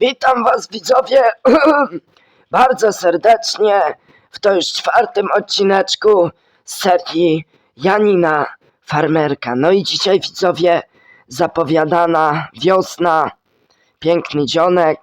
Witam Was widzowie bardzo serdecznie w to już czwartym odcineczku z serii Janina Farmerka. No i dzisiaj widzowie zapowiadana wiosna, piękny dzionek.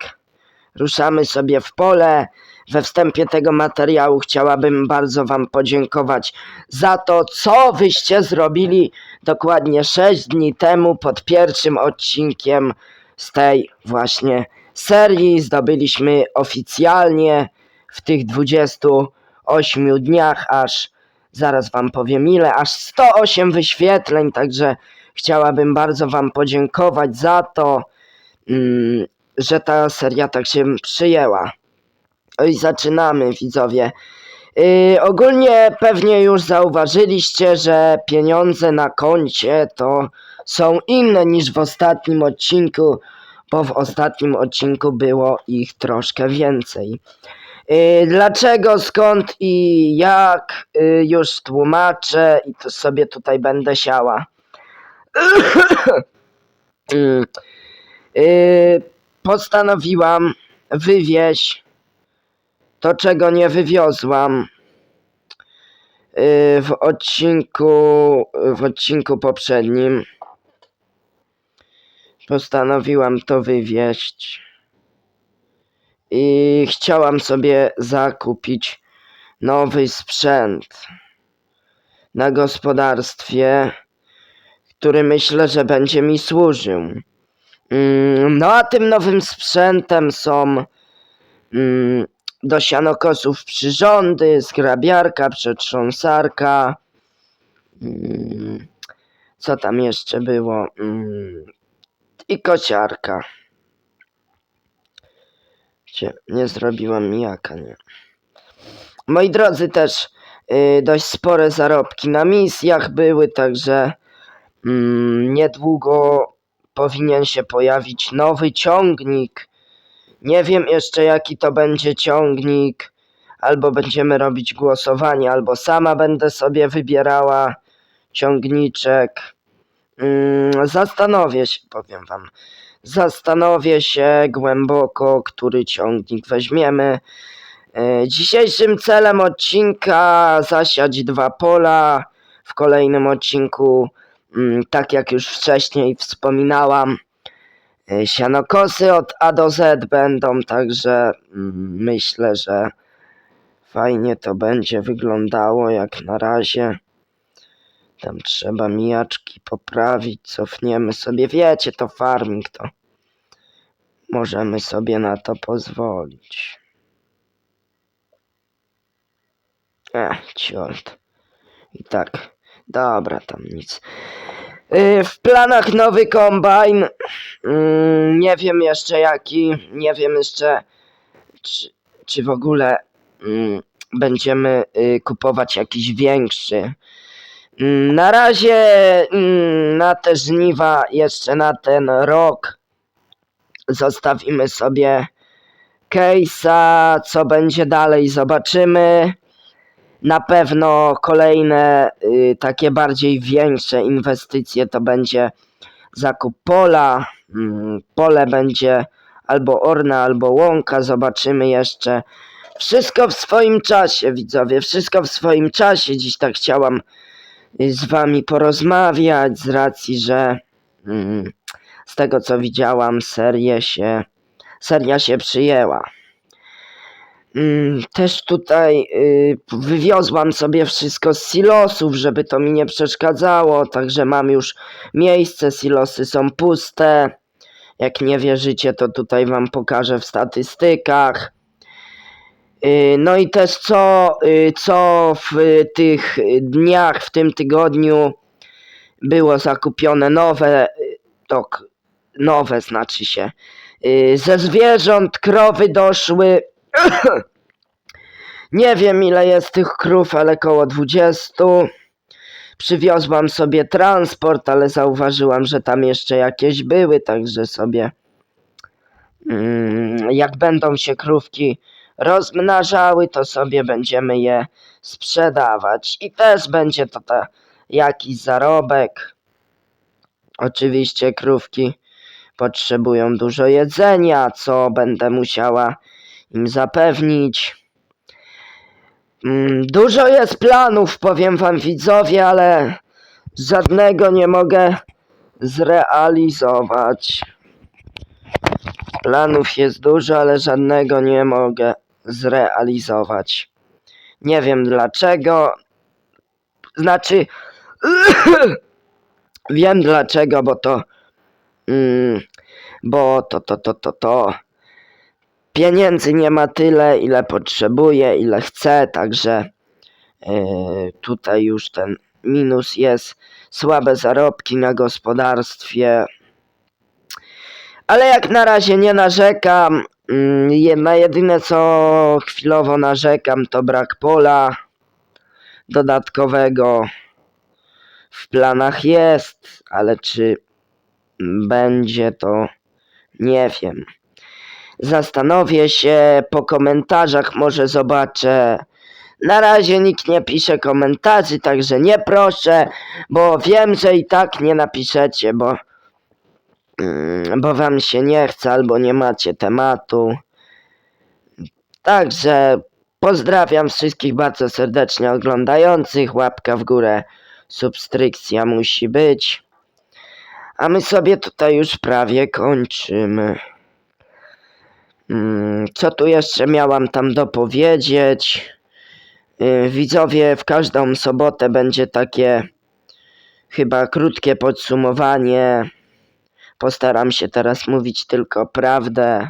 Ruszamy sobie w pole. We wstępie tego materiału chciałabym bardzo Wam podziękować za to, co wyście zrobili dokładnie 6 dni temu pod pierwszym odcinkiem z tej właśnie serii. Zdobyliśmy oficjalnie w tych 28 dniach aż, zaraz Wam powiem ile, aż 108 wyświetleń, także chciałabym bardzo Wam podziękować za to, mm, że ta seria tak się przyjęła. Oj, zaczynamy widzowie. Yy, ogólnie pewnie już zauważyliście, że pieniądze na koncie to są inne niż w ostatnim odcinku, bo w ostatnim odcinku było ich troszkę więcej. Yy, dlaczego, skąd i jak yy, już tłumaczę i to sobie tutaj będę siała. Yy, yy, postanowiłam wywieźć to, czego nie wywiozłam w odcinku w odcinku poprzednim. Postanowiłam to wywieźć i chciałam sobie zakupić nowy sprzęt na gospodarstwie, który myślę, że będzie mi służył. Mm, No a tym nowym sprzętem są mm, do sianokosów przyrządy, zgrabiarka, przetrząsarka. Mm, Co tam jeszcze było? I kociarka. Cie, nie zrobiłam mijaka, nie. Moi drodzy, też y, dość spore zarobki na misjach były, także mm, niedługo powinien się pojawić nowy ciągnik. Nie wiem jeszcze jaki to będzie ciągnik. Albo będziemy robić głosowanie, albo sama będę sobie wybierała ciągniczek. Mm, zastanowię się, powiem wam. Zastanowię się głęboko, który ciągnik weźmiemy. E, Dzisiejszym celem odcinka zasiać dwa pola. W kolejnym odcinku, mm, tak jak już wcześniej wspominałam, e, sianokosy od A do Z będą, także mm, myślę, że fajnie to będzie wyglądało jak na razie. Tam trzeba mijaczki poprawić, cofniemy sobie. Wiecie, to farming to. Możemy sobie na to pozwolić. Ech, ciolt. I tak. Dobra, tam nic. Yy, w planach nowy kombajn. Mm, nie wiem jeszcze jaki. Nie wiem jeszcze, czy, czy w ogóle mm, będziemy y, kupować jakiś większy. Mm, Na razie mm, na te żniwa, jeszcze na ten rok, zostawimy sobie case'a. Co będzie dalej, zobaczymy. Na pewno kolejne y, takie bardziej większe inwestycje to będzie zakup pola. Mm, Pole będzie albo orna, albo łąka. Zobaczymy jeszcze. Wszystko w swoim czasie, widzowie. Wszystko w swoim czasie. Dziś tak chciałam z wami porozmawiać z racji, że mm, z tego co widziałam, serię się, seria się przyjęła. Mm, Też tutaj y, wywiozłam sobie wszystko z silosów, żeby to mi nie przeszkadzało, także mam już miejsce, silosy są puste. Jak nie wierzycie, to tutaj wam pokażę w statystykach. Y, No i też co, y, co w tych dniach, w tym tygodniu było zakupione nowe, y, to k- nowe znaczy się. Ze zwierząt krowy doszły. Nie wiem ile jest tych krów, ale koło 20. Przywiozłam sobie transport, ale zauważyłam, że tam jeszcze jakieś były, także sobie mm, jak będą się krówki rozmnażały, to sobie będziemy je sprzedawać. I też będzie to ta, jakiś zarobek. Oczywiście krówki potrzebują dużo jedzenia, co będę musiała im zapewnić. Mm, Dużo jest planów, powiem wam widzowie, ale żadnego nie mogę zrealizować. Planów jest dużo, ale żadnego nie mogę zrealizować. Nie wiem dlaczego. Znaczy, wiem dlaczego, bo to. Mm, bo to, to, to, to, to. Pieniędzy nie ma tyle, ile potrzebuję, ile chcę, także yy, tutaj już ten minus jest. Słabe zarobki na gospodarstwie. Ale jak na razie nie narzekam. Mm, je- Na jedyne co chwilowo narzekam to brak pola dodatkowego. W planach jest, ale czy będzie to nie wiem. Zastanowię się po komentarzach, może zobaczę. Na razie nikt nie pisze komentarzy, także nie proszę, bo wiem, że i tak nie napiszecie, bo bo wam się nie chce albo nie macie tematu. Także pozdrawiam wszystkich bardzo serdecznie oglądających. Łapka w górę, subskrypcja musi być. A my sobie tutaj już prawie kończymy. Mm, Co tu jeszcze miałam tam dopowiedzieć? Yy, Widzowie, w każdą sobotę będzie takie chyba krótkie podsumowanie. Postaram się teraz mówić tylko prawdę,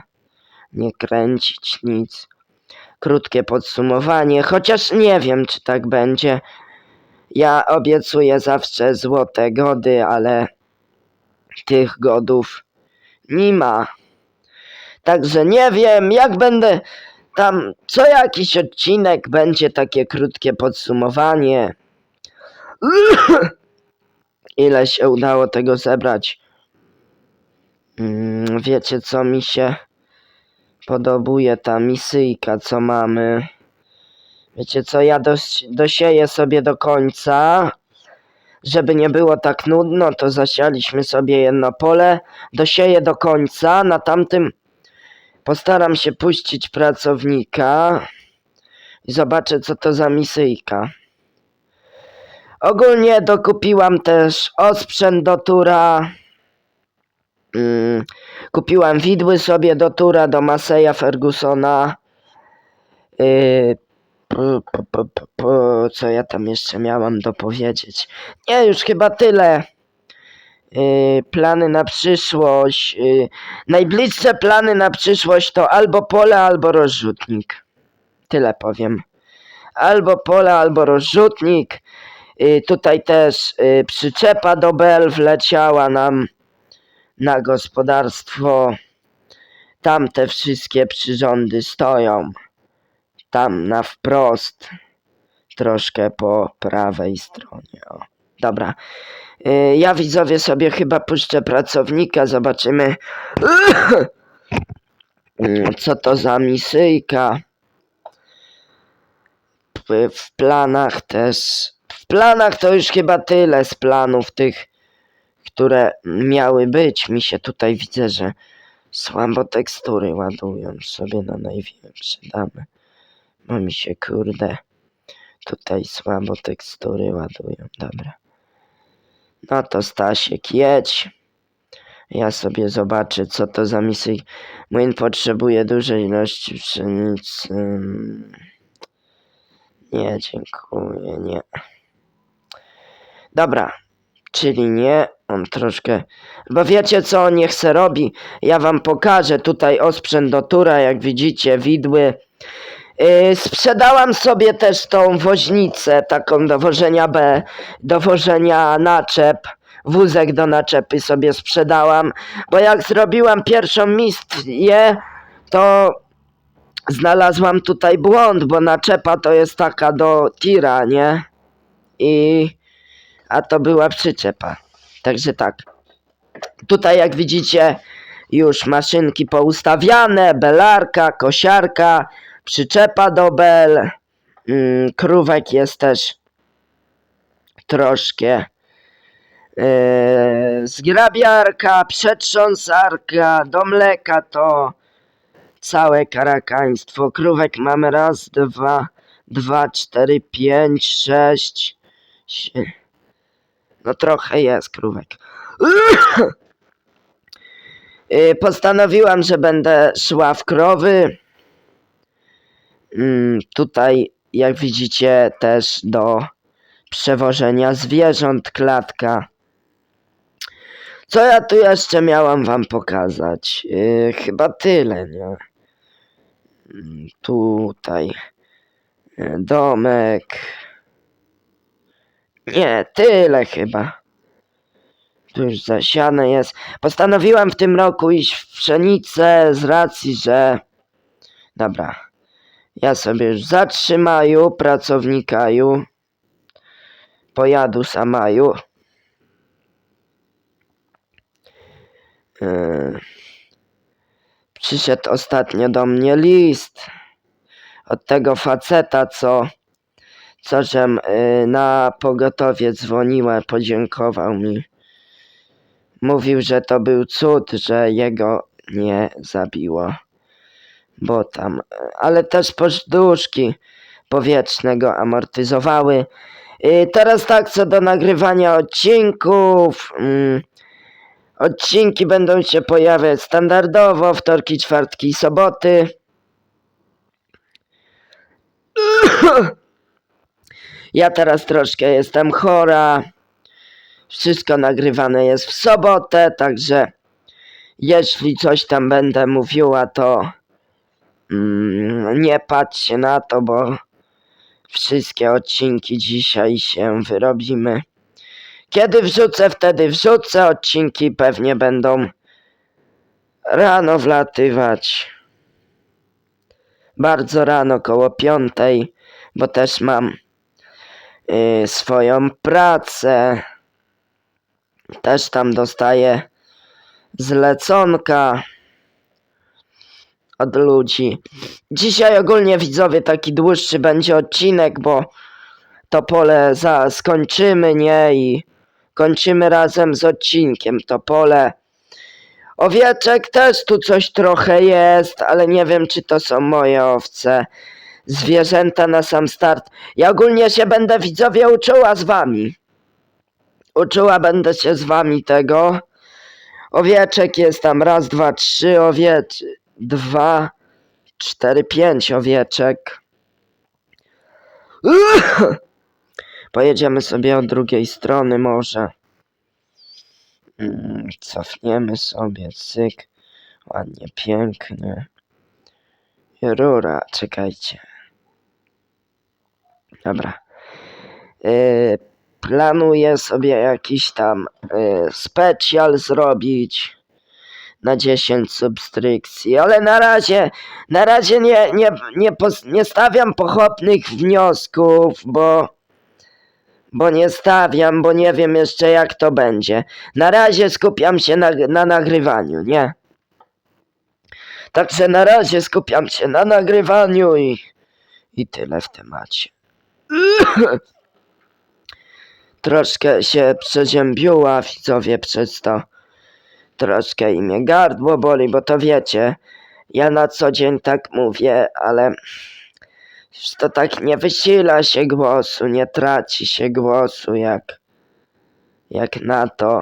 nie kręcić nic. Krótkie podsumowanie, chociaż nie wiem, czy tak będzie. Ja obiecuję zawsze złote gody, ale tych godów nie ma. Także nie wiem, jak będę tam co jakiś odcinek będzie takie krótkie podsumowanie. Ile się udało tego zebrać? Mm, Wiecie co mi się podobuje ta misyjka co mamy. Wiecie co ja dos dosieję sobie do końca. Żeby nie było tak nudno, to zasialiśmy sobie jedno pole. Dosieję do końca. Na tamtym postaram się puścić pracownika. I zobaczę co to za misyjka. Ogólnie dokupiłam też osprzęt do tura. Kupiłam widły sobie do tura, do Maseja Fergusona. Yy, p, p, p, p, p, co ja tam jeszcze miałam dopowiedzieć? Nie, już chyba tyle. Yy, plany na przyszłość. Yy, najbliższe plany na przyszłość to albo pole, albo rozrzutnik. Tyle powiem. Albo pole, albo rozrzutnik. Yy, tutaj też yy, przyczepa do Bel wleciała nam na gospodarstwo. Tam te wszystkie przyrządy stoją. Tam na wprost. Troszkę po prawej stronie. O. Dobra. Y, Ja widzowie sobie chyba puszczę pracownika. Zobaczymy. Mm, Co to za misyjka? W planach też. W planach to już chyba tyle z planów tych które miały być. Mi się tutaj widzę, że słabo tekstury ładują sobie na największe damy. Bo mi się kurde tutaj słabo tekstury ładują. Dobra. No to Stasiek jedź. Ja sobie zobaczę co to za misy. Młyn potrzebuje dużej ilości pszenicy. Nie, dziękuję, nie. Dobra, czyli nie, troszkę. Bo wiecie co on nie chce robi? Ja wam pokażę tutaj osprzęt do tura, jak widzicie, widły. Yy, sprzedałam sobie też tą woźnicę, taką do wożenia B, do wożenia naczep. Wózek do naczepy sobie sprzedałam, bo jak zrobiłam pierwszą mistię, to znalazłam tutaj błąd, bo naczepa to jest taka do tira, nie? I a to była przyczepa. Także tak. Tutaj jak widzicie już maszynki poustawiane, belarka, kosiarka, przyczepa do bel, mm, krówek jest też troszkę. Yy, zgrabiarka, przetrząsarka, do mleka to całe karakaństwo. Krówek mamy raz, dwa, dwa, cztery, pięć, sześć. No trochę jest krówek. Yy, Postanowiłam, że będę szła w krowy. Mm, Tutaj, jak widzicie, też do przewożenia zwierząt klatka. Co ja tu jeszcze miałam wam pokazać? Yy, chyba tyle, nie? Mm, Tutaj yy, domek. Nie, tyle chyba. Tu już zasiane jest. Postanowiłam w tym roku iść w pszenicę z racji, że... Dobra. Ja sobie już zatrzymaju pracownikaju. Pojadu samaju. Yy. Przyszedł ostatnio do mnie list od tego faceta, co, co żem yy, na pogotowie dzwoniła, podziękował mi. Mówił, że to był cud, że jego nie zabiło. Bo tam, ale też pożduszki powietrzne go amortyzowały. Yy, teraz tak, co do nagrywania odcinków. Mm, odcinki będą się pojawiać standardowo, wtorki, czwartki i soboty. Ja teraz troszkę jestem chora. Wszystko nagrywane jest w sobotę, także jeśli coś tam będę mówiła, to mm, nie patrzcie na to, bo wszystkie odcinki dzisiaj się wyrobimy. Kiedy wrzucę, wtedy wrzucę. Odcinki pewnie będą rano wlatywać. Bardzo rano, koło piątej, bo też mam y, swoją pracę. Też tam dostaję zleconka od ludzi. Dzisiaj ogólnie widzowie taki dłuższy będzie odcinek, bo to pole za skończymy, nie? I kończymy razem z odcinkiem to pole. Owieczek też tu coś trochę jest, ale nie wiem czy to są moje owce. Zwierzęta na sam start. Ja ogólnie się będę widzowie uczyła z wami. Uczyła będę się z wami tego. Owieczek jest tam raz, dwa, trzy owiecz... Dwa, cztery, pięć owieczek. Pojedziemy sobie od drugiej strony może. Mm, Cofniemy sobie, cyk. Ładnie, pięknie. Rura, czekajcie. Dobra. Yy, planuję sobie jakiś tam yy, specjal zrobić na 10 subskrypcji, ale na razie, na razie nie, nie, nie, nie stawiam pochopnych wniosków, bo bo nie stawiam, bo nie wiem jeszcze jak to będzie. Na razie skupiam się na, na nagrywaniu, nie? Także na razie skupiam się na nagrywaniu i, i tyle w temacie. Troszkę się przeziębiła widzowie przez to. Troszkę imię gardło boli, bo to wiecie. Ja na co dzień tak mówię, ale już to tak nie wysila się głosu, nie traci się głosu jak, jak na to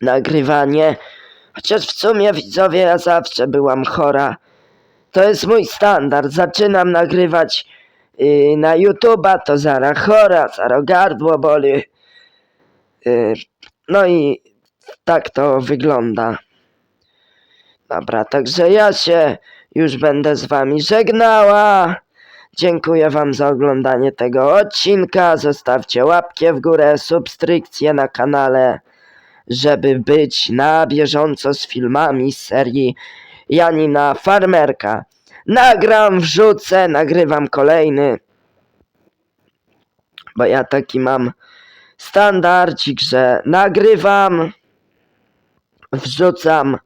nagrywanie. Chociaż w sumie widzowie, ja zawsze byłam chora. To jest mój standard. Zaczynam nagrywać yy, na YouTube'a, to zaraz chora, zaraz gardło boli. Yy, no i tak to wygląda. Dobra, także ja się już będę z wami żegnała. Dziękuję wam za oglądanie tego odcinka. Zostawcie łapkę w górę, subskrypcję na kanale, żeby być na bieżąco z filmami z serii Janina Farmerka. Nagram, wrzucę, nagrywam kolejny. Bo ja taki mam standardzik, że nagrywam, wrzucam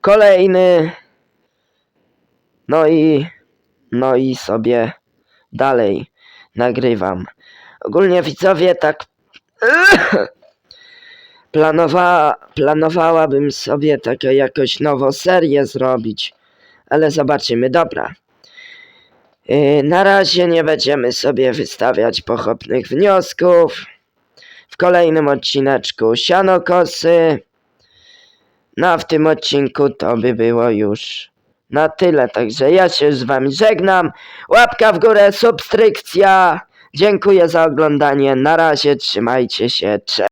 kolejny. No i, no i sobie dalej nagrywam. Ogólnie widzowie tak Planowa, planowałabym sobie taką jakoś nową serię zrobić, ale zobaczymy. Dobra. Yy, na razie nie będziemy sobie wystawiać pochopnych wniosków. W kolejnym odcineczku sianokosy. No a w tym odcinku to by było już na tyle. Także ja się z wami żegnam. Łapka w górę, subskrypcja. Dziękuję za oglądanie. Na razie, trzymajcie się. Cześć.